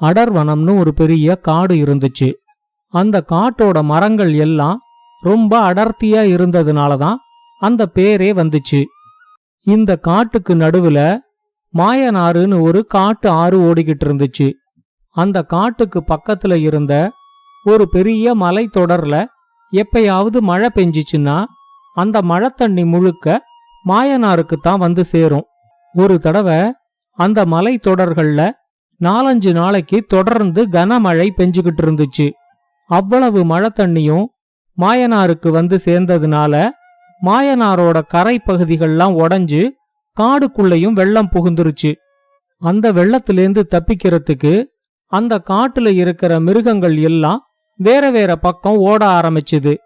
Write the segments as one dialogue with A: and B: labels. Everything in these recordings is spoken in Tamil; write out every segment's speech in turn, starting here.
A: அடர்வனம்னு ஒரு பெரிய காடு இருந்துச்சு. அந்த காட்டோட மரங்கள் எல்லாம் ரொம்ப அடர்த்தியா இருந்ததுனால தான் அந்த பேரே வந்துச்சு. இந்த காட்டுக்கு நடுவுல மாயனாறுன்னு ஒரு காட்டு ஆறு ஓடிக்கிட்டு இருந்துச்சு. அந்த காட்டுக்கு பக்கத்துல இருந்த ஒரு பெரிய மலை தொடர்ல எப்பயாவது மழை பெஞ்சிச்சுன்னா அந்த மழை தண்ணி முழுக்க மாயனாருக்கு தான் வந்து சேரும். ஒரு தடவை அந்த மலை தொடர்கள்ல நாலஞ்சு நாளைக்கு தொடர்ந்து கனமழை பெஞ்சுகிட்டு இருந்துச்சு. அவ்வளவு மழை தண்ணியும் மாயனாருக்கு வந்து சேர்ந்ததுனால மாயனாரோட கரை பகுதிகள்லாம் உடஞ்சு காடுக்குள்ளேயும் வெள்ளம் புகுந்துருச்சு. அந்த வெள்ளத்திலேருந்து தப்பிக்கிறதுக்கு அந்த காட்டுல இருக்கிற மிருகங்கள் எல்லாம் வேற வேற பக்கம் ஓட ஆரம்பிச்சுது.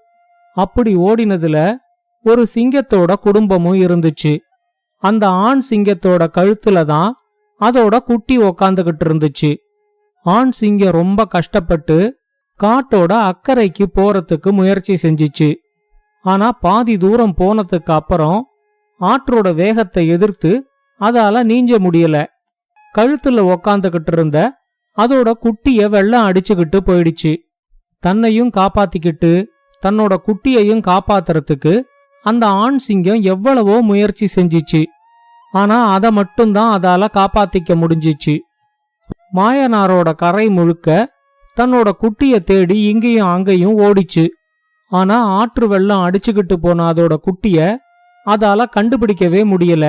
A: அப்படி ஓடினதுல ஒரு சிங்கத்தோட குடும்பமும் இருந்துச்சு. அந்த ஆண் சிங்கத்தோட கழுத்துல தான் அதோட குட்டி உக்காந்துகிட்டு இருந்துச்சு. ஆண் சிங்கம் ரொம்ப கஷ்டப்பட்டு காட்டோட அக்கறைக்கு போறதுக்கு முயற்சி செஞ்சிச்சு. ஆனா பாதி தூரம் போனதுக்கு அப்புறம் ஆற்றோட வேகத்தை எதிர்த்து அதால நீஞ்ச முடியல. கழுத்துல உக்காந்துகிட்டு இருந்த அதோட குட்டிய வெள்ளம் அடிச்சுக்கிட்டு போயிடுச்சு. தன்னையும் காப்பாத்திக்கிட்டு தன்னோட குட்டியையும் காப்பாத்துறதுக்கு அந்த ஆண் சிங்கம் எவ்வளவோ முயற்சி செஞ்சிச்சு. ஆனா அதை மட்டும்தான் அதால காப்பாத்திக்க முடிஞ்சிச்சு. மாயனாரோட கரை முழுக்க தன்னோட குட்டிய தேடி இங்கேயும் அங்கேயும் ஓடிச்சு. ஆனா ஆற்று வெள்ளம் அடிச்சுக்கிட்டு போன அதோட குட்டிய அதால கண்டுபிடிக்கவே முடியல.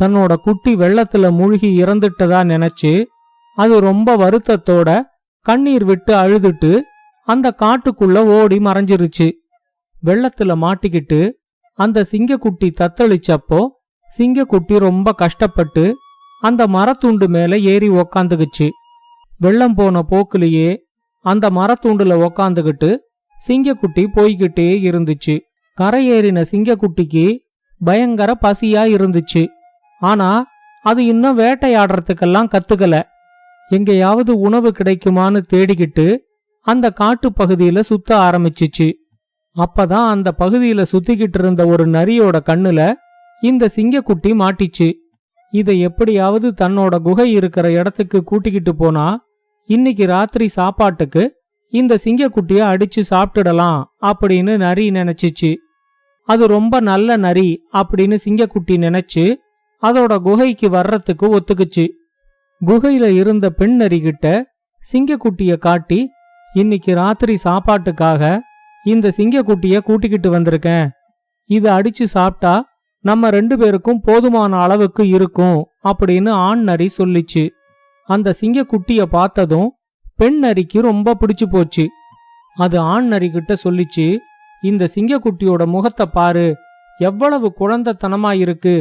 A: தன்னோட குட்டி வெள்ளத்துல மூழ்கி இறந்துட்டதா நினைச்சு அது ரொம்ப வருத்தத்தோட கண்ணீர் விட்டு அழுதுட்டு அந்த காட்டுக்குள்ள ஓடி மறைஞ்சிருச்சு. வெள்ளத்துல மாட்டிக்கிட்டு அந்த சிங்கக்குட்டி தத்தளிச்சப்போ சிங்கக்குட்டி ரொம்ப கஷ்டப்பட்டு அந்த மரத்துண்டு மேல ஏறி உக்காந்துக்குச்சு வெள்ளம் போன போக்குலயே அந்த மரத்துண்டுல உக்காந்துக்கிட்டு சிங்கக்குட்டி போய்கிட்டே இருந்துச்சு. கரையேறின சிங்கக்குட்டிக்கு பயங்கர பசியா இருந்துச்சு. ஆனா அது இன்னும் வேட்டையாடுறதுக்கெல்லாம் கத்துக்கல. எங்கேயாவது உணவு கிடைக்குமான்னு தேடிக்கிட்டு அந்த காட்டு பகுதியில சுத்த ஆரம்பிச்சிச்சு. அப்பதான் அந்த பகுதியில சுத்திக்கிட்டு இருந்த ஒரு நரியோட கண்ணுல இந்த சிங்கக்குட்டி மாட்டிச்சு. இதை எப்படியாவது தன்னோட குகை இருக்கிற இடத்துக்கு கூட்டிக்கிட்டு போனா இன்னைக்கு ராத்திரி சாப்பாட்டுக்கு இந்த சிங்கக்குட்டிய அடிச்சு சாப்பிட்டுடலாம் அப்படின்னு நரி நினைச்சிச்சு. அது ரொம்ப நல்ல நரி அப்படின்னு சிங்கக்குட்டி நினைச்சு அதோட குகைக்கு வர்றதுக்கு ஒத்துக்குச்சு. குகையில இருந்த பெண் நரி கிட்ட சிங்கக்குட்டிய காட்டி இன்னைக்கு ராத்திரி சாப்பாட்டுக்காக இந்த சிங்கக்குட்டிய கூட்டிக்கிட்டு வந்திருக்கேன். இத அடிச்சு சாப்பிட்டா நம்ம ரெண்டு பேருக்கும் போதுமான அளவுக்கு இருக்கும் அப்படின்னு ஆண் நரி சொல்லிச்சு. அந்த சிங்கக்குட்டிய பார்த்ததும் பெண் நரிக்கு ரொம்ப பிடிச்சு போச்சு. அது ஆண் நரி கிட்ட சொல்லிச்சு இந்த சிங்கக்குட்டியோட முகத்தை பாரு. எவ்வளவு குழந்தைத்தனமா இருக்கு.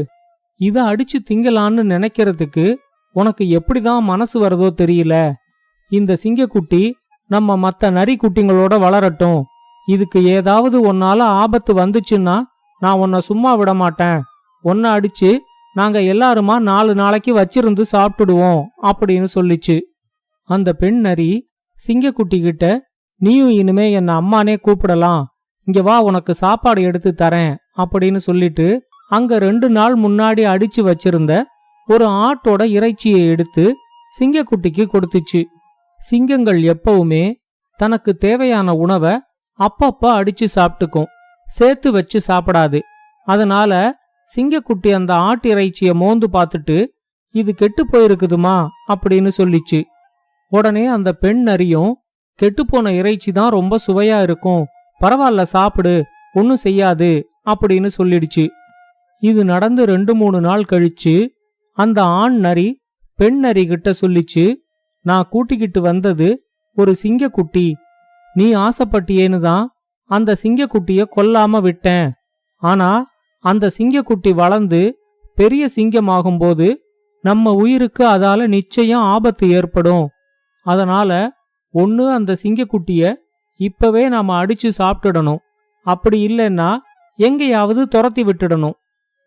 A: இத அடிச்சு திங்கலான்னு நினைக்கிறதுக்கு உனக்கு எப்படிதான் மனசு வருதோ தெரியல. இந்த சிங்கக்குட்டி நம்ம மத்த நரி குட்டிங்களோட வளரட்டும். இதுக்கு ஏதாவது உன்னால ஆபத்து வந்துச்சுன்னா நான் உன்னை சும்மா விட மாட்டேன் உன்னை அடிச்சு நாங்க எல்லாருமா நாலு நாளைக்கு வச்சிருந்து சாப்பிட்டுடுவோம் அப்படின்னு சொல்லிச்சு. அந்த பெண் நரி சிங்கக்குட்டி கிட்ட நீயும் இனிமே என்ன அம்மானே கூப்பிடலாம். இங்க வா உனக்கு சாப்பாடு எடுத்து தரேன் அப்படின்னு சொல்லிட்டு அங்க ரெண்டு நாள் முன்னாடி அடிச்சு வச்சிருந்த ஒரு ஆட்டோட இறைச்சியை எடுத்து சிங்கக்குட்டிக்கு கொடுத்துச்சு. சிங்கங்கள் எப்பவுமே தனக்கு தேவையான உணவை அப்பப்ப அடிச்சு சாப்பிட்டுக்கும். சேர்த்து வச்சு சாப்பிடாது. அதனால சிங்கக்குட்டி அந்த ஆட்டு இறைச்சிய மோந்து பார்த்துட்டு இது கெட்டு போயிருக்குதுமா? அப்படின்னு சொல்லிச்சு. உடனே அந்த பெண் நரியும் கெட்டுப்போன இறைச்சி தான் ரொம்ப சுவையா இருக்கும். பரவாயில்ல சாப்பிடு. ஒன்னும் செய்யாது. அப்படின்னு சொல்லிடுச்சு. இது நடந்து ரெண்டு மூணு நாள் கழிச்சு அந்த ஆண் நரி பெண் நரி கிட்ட சொல்லிச்சு நான் கூட்டிக்கிட்டு வந்தது ஒரு சிங்கக்குட்டி. நீ ஆசைப்பட்டியேன்னு தான் அந்த சிங்கக்குட்டிய கொல்லாம விட்டேன். ஆனா அந்த சிங்கக்குட்டி வளர்ந்து பெரிய சிங்கமாகும்போது நம்ம உயிருக்கு அதால நிச்சயம் ஆபத்து ஏற்படும். அதனால ஒன்னு அந்த சிங்கக்குட்டிய இப்பவே நாம அடிச்சு சாப்பிட்டுடணும். அப்படி இல்லைன்னா எங்கேயாவது துரத்தி விட்டுடணும்.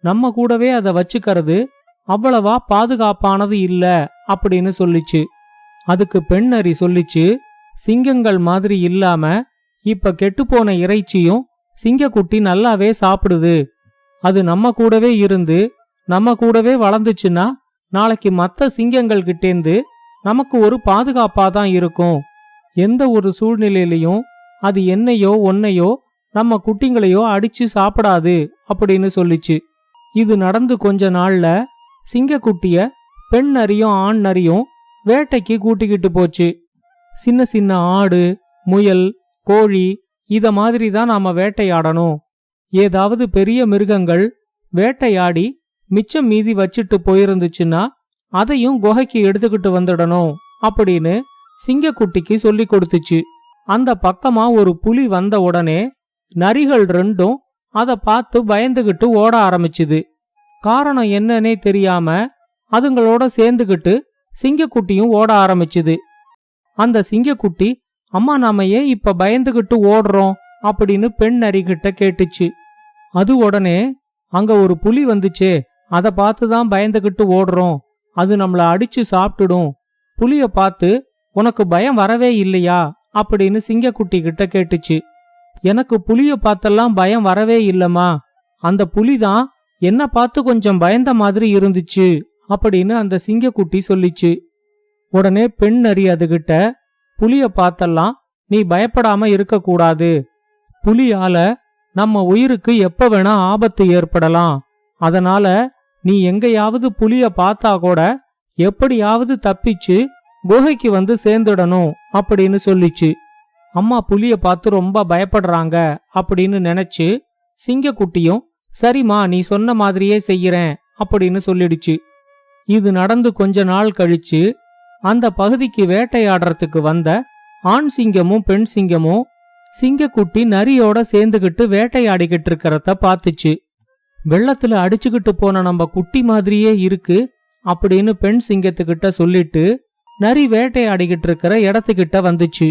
A: நம்ம கூடவே அதை வச்சுக்கிறது அவ்வளவா பாதுகாப்பானது இல்ல அப்படின்னு சொல்லிச்சு. அதுக்கு பெண் நரி சொல்லிச்சு சிங்கங்கள் மாதிரி இல்லாம இப்ப கெட்டுப்போன இறைச்சியும் சிங்கக்குட்டி நல்லாவே சாப்பிடுது. அது நம்ம கூடவே இருந்து நம்ம கூடவே வளர்ந்துச்சுன்னா நாளைக்கு மத்த சிங்கங்கள் கிட்டேந்து நமக்கு ஒரு பாதுகாப்பா தான் இருக்கும். எந்த ஒரு சூழ்நிலையிலையும் அது என்னையோ ஒன்னையோ நம்ம குட்டிங்களையோ அடிச்சு சாப்பிடாது அப்படின்னு சொல்லிச்சு. இது நடந்து கொஞ்ச நாள்ல சிங்கக்குட்டிய பெண் நரியும் ஆண் நரியும் வேட்டைக்கு கூட்டிக்கிட்டு போச்சு. சின்ன சின்ன ஆடு முயல் கோழி இத மாதிரி தான் நாம வேட்டையாடணும். ஏதாவது பெரிய மிருகங்கள் வேட்டையாடி மிச்சம் மீதி வச்சிட்டு போயிருந்துச்சுன்னா அதையும் குகைக்கு எடுத்துக்கிட்டு வந்துடணும் அப்படின்னு சிங்கக்குட்டிக்கு சொல்லி கொடுத்துச்சு. அந்த பக்கமா ஒரு புலி வந்த உடனே நரிகள் ரெண்டும் அத பார்த்து பயந்துகிட்டு ஓட ஆரம்பிச்சுது. காரணம் என்னன்னே தெரியாம அதுங்களோட சேர்ந்துகிட்டு சிங்கக்குட்டியும் ஓட ஆரம்பிச்சுது. அந்த சிங்கக்குட்டி அம்மா நாம ஏன் இப்ப பயந்துகிட்டு ஓடுறோம்? அப்படின்னு பெண் நரிகிட்ட கேட்டுச்சு. அது உடனே அங்க ஒரு புலி வந்துச்சே அத பார்த்து தான் பயந்துகிட்டு ஓடுறோம். அது நம்மள அடிச்சு சாப்பிட்டுடும். புலிய பார்த்து உனக்கு பயம் வரவே இல்லையா? அப்படின்னு சிங்கக்குட்டி கிட்ட கேட்டுச்சு. எனக்கு புலிய பார்த்தெல்லாம் பயம் வரவே இல்லம்மா. அந்த புலி தான் என்ன பார்த்து கொஞ்சம் பயந்த மாதிரி இருந்துச்சு அப்படின்னு அந்த சிங்கக்குட்டி சொல்லிச்சு. உடனே பெண் நரி அதுகிட்ட புலிய பார்த்தெல்லாம் நீ பயப்படாம இருக்கக்கூடாது. புலியால நம்ம உயிருக்கு எப்ப வேணா ஆபத்து ஏற்படலாம். அதனால நீ எங்கேயாவது புலிய பார்த்தா கூட எப்படியாவது தப்பிச்சு குகைக்கு வந்து சேர்ந்துடணும் அப்படின்னு சொல்லிச்சு. அம்மா புலிய பார்த்து ரொம்ப பயப்படுறாங்க அப்படின்னு நினைச்சு சிங்கக்குட்டியும் சரிம்மா நீ சொன்ன மாதிரியே செய்யறேன் அப்படின்னு சொல்லிடுச்சு. இது நடந்து கொஞ்ச நாள் கழிச்சு அந்த பகுதிக்கு வேட்டையாடுறதுக்கு வந்த ஆண் சிங்கமும் பெண் சிங்கமும் சிங்கக்குட்டி நரியோட சேர்ந்துகிட்டு வேட்டையாடிக்கிட்டு இருக்கிறத பார்த்துச்சு. வெள்ளத்துல அடிச்சுக்கிட்டு போன நம்ம குட்டி மாதிரியே இருக்கு அப்படின்னு பெண் சிங்கத்துக்கிட்ட சொல்லிட்டு நரி வேட்டையாடிக்கிட்டு இருக்கிற இடத்துக்கிட்ட வந்துச்சு.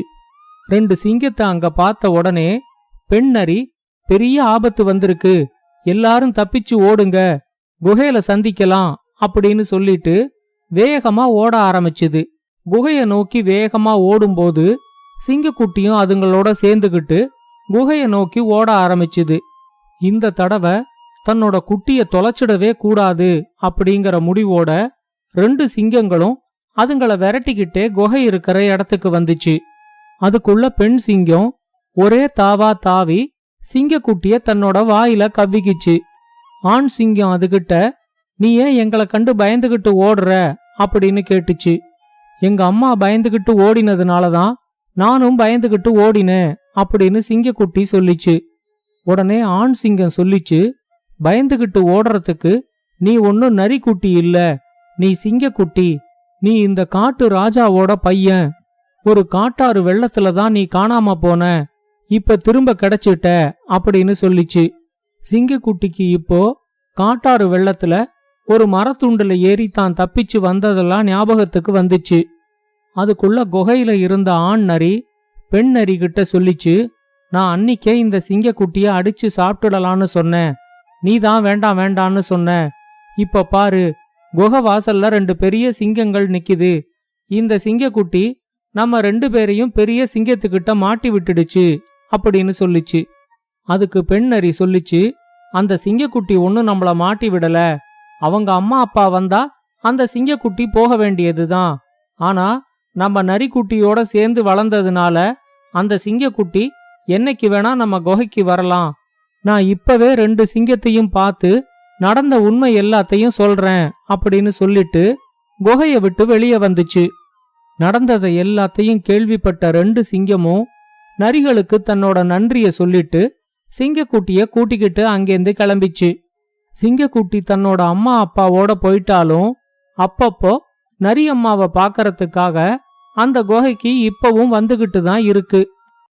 A: ரெண்டு சிங்கத்தை அங்க பார்த்த உடனே பெண் நரி பெரிய ஆபத்து வந்திருக்கு. எல்லாரும் தப்பிச்சு ஓடுங்க. குகையில சந்திக்கலாம். அப்படின்னு சொல்லிட்டு வேகமா ஓட ஆரம்பிச்சுது. குகைய நோக்கி வேகமா ஓடும்போது சிங்கக்குட்டியும் அதுங்களோட சேர்ந்துகிட்டு குகைய நோக்கி ஓட ஆரம்பிச்சுது. இந்த தடவை தன்னோட குட்டிய தொலைச்சிடவே கூடாது அப்படிங்கிற முடிவோட ரெண்டு சிங்கங்களும் அதுங்கள விரட்டிக்கிட்டே குகை இருக்கிற இடத்துக்கு வந்துச்சு. அதுக்குள்ள பெண் சிங்கம் ஒரே தாவா தாவி சிங்கக்குட்டிய தன்னோட வாயில கவ்விக்கிச்சு. ஆண் சிங்கம் அதுகிட்ட நீ ஏன் எங்களை கண்டு பயந்துகிட்டு ஓடுற? அப்படின்னு கேட்டுச்சு. எங்க அம்மா பயந்துகிட்டு ஓடினதுனால தான் நானும் பயந்துகிட்டு ஓடினேன் அப்படின்னு சிங்கக்குட்டி சொல்லிச்சு. உடனே ஆண் சிங்கம் சொல்லிச்சு பயந்துகிட்டு ஓடுறதுக்கு நீ ஒன்னும் நரிக்குட்டி இல்ல. நீ சிங்கக்குட்டி. நீ இந்த காட்டு ராஜாவோட பையன். ஒரு காட்டாறு வெள்ளத்துல தான் நீ காணாம போன. இப்ப திரும்ப கிடைச்சிட்ட அப்படின்னு சொல்லிச்சு. சிங்கக்குட்டிக்கு இப்போ காட்டாறு வெள்ளத்துல ஒரு மரத்துண்டுல ஏறி தான் தப்பிச்சு வந்ததெல்லாம் ஞாபகத்துக்கு வந்துச்சு. அதுக்குள்ள குகையில இருந்த ஆண் நரி பெண் நரி கிட்ட சொல்லிச்சு நான் அன்னிக்கே இந்த சிங்கக்குட்டிய அடிச்சு சாப்பிட்டுடலான்னு சொன்னேன். நீ தான் வேண்டாம் வேண்டான்னு சொன்ன. இப்ப பாரு குகை வாசல்ல ரெண்டு பெரிய சிங்கங்கள் நிக்குது. இந்த சிங்கக்குட்டி நம்ம ரெண்டு பேரையும் பெரிய சிங்கத்துக்கிட்ட மாட்டி விட்டுடுச்சு அப்படின்னு சொல்லிச்சு. அதுக்கு பெண் நரி சொல்லிச்சு அந்த சிங்கக்குட்டி ஒன்னும் நம்மள மாட்டி விடல. அவங்க அம்மா அப்பா வந்தா அந்த சிங்கக்குட்டி போக வேண்டியதுதான். ஆனா நம்ம நரிக்குட்டியோட சேர்ந்து வளர்ந்ததுனால அந்த சிங்கக்குட்டி என்னைக்கு வேணா நம்ம குகைக்கு வரலாம். நான் இப்பவே ரெண்டு சிங்கத்தையும் பார்த்து நடந்த உண்மை எல்லாத்தையும் சொல்றேன் அப்படின்னு சொல்லிட்டு குகைய விட்டு வெளியே வந்துச்சு. நடந்ததை எல்லாத்தையும் கேள்விப்பட்ட ரெண்டு சிங்கமும் நரிகளுக்கு தன்னோட நன்றிய சொல்லிட்டு சிங்கக்குட்டிய கூட்டிக்கிட்டு அங்கேருந்து கிளம்பிச்சு. சிங்கக்குட்டி தன்னோட அம்மா அப்பாவோட போயிட்டாலும் அப்பப்போ நரியம்மாவை பார்க்கறதுக்காக அந்த குகைக்கு இப்பவும் வந்துகிட்டு தான் இருக்கு.